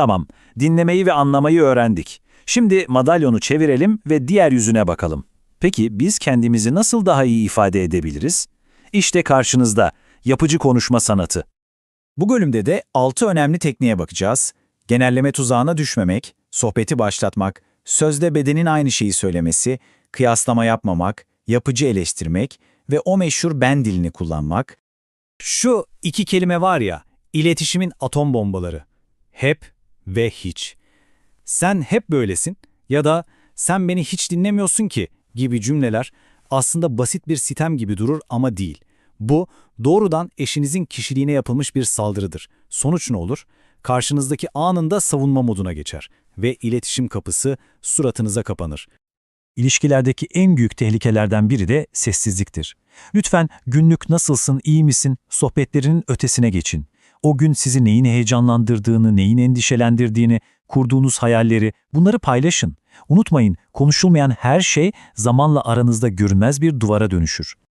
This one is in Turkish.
Tamam, dinlemeyi ve anlamayı öğrendik. Şimdi madalyonu çevirelim ve diğer yüzüne bakalım. Peki biz kendimizi nasıl daha iyi ifade edebiliriz? İşte karşınızda yapıcı konuşma sanatı. Bu bölümde de 6 önemli tekniğe bakacağız. Genelleme tuzağına düşmemek, sohbeti başlatmak, sözde bedenin aynı şeyi söylemesi, kıyaslama yapmamak, yapıcı eleştirmek ve o meşhur ben dilini kullanmak. Şu iki kelime var ya, iletişimin atom bombaları. Hep ve hiç. Sen hep böylesin ya da sen beni hiç dinlemiyorsun ki gibi cümleler aslında basit bir sitem gibi durur ama değil. Bu doğrudan eşinizin kişiliğine yapılmış bir saldırıdır. Sonuç ne olur? Karşınızdaki anında savunma moduna geçer ve iletişim kapısı suratınıza kapanır. İlişkilerdeki en büyük tehlikelerden biri de sessizliktir. Lütfen günlük nasılsın, iyi misin sohbetlerinin ötesine geçin. O gün sizi neyin heyecanlandırdığını, neyin endişelendirdiğini, kurduğunuz hayalleri bunları paylaşın. Unutmayın, konuşulmayan her şey zamanla aranızda görünmez bir duvara dönüşür.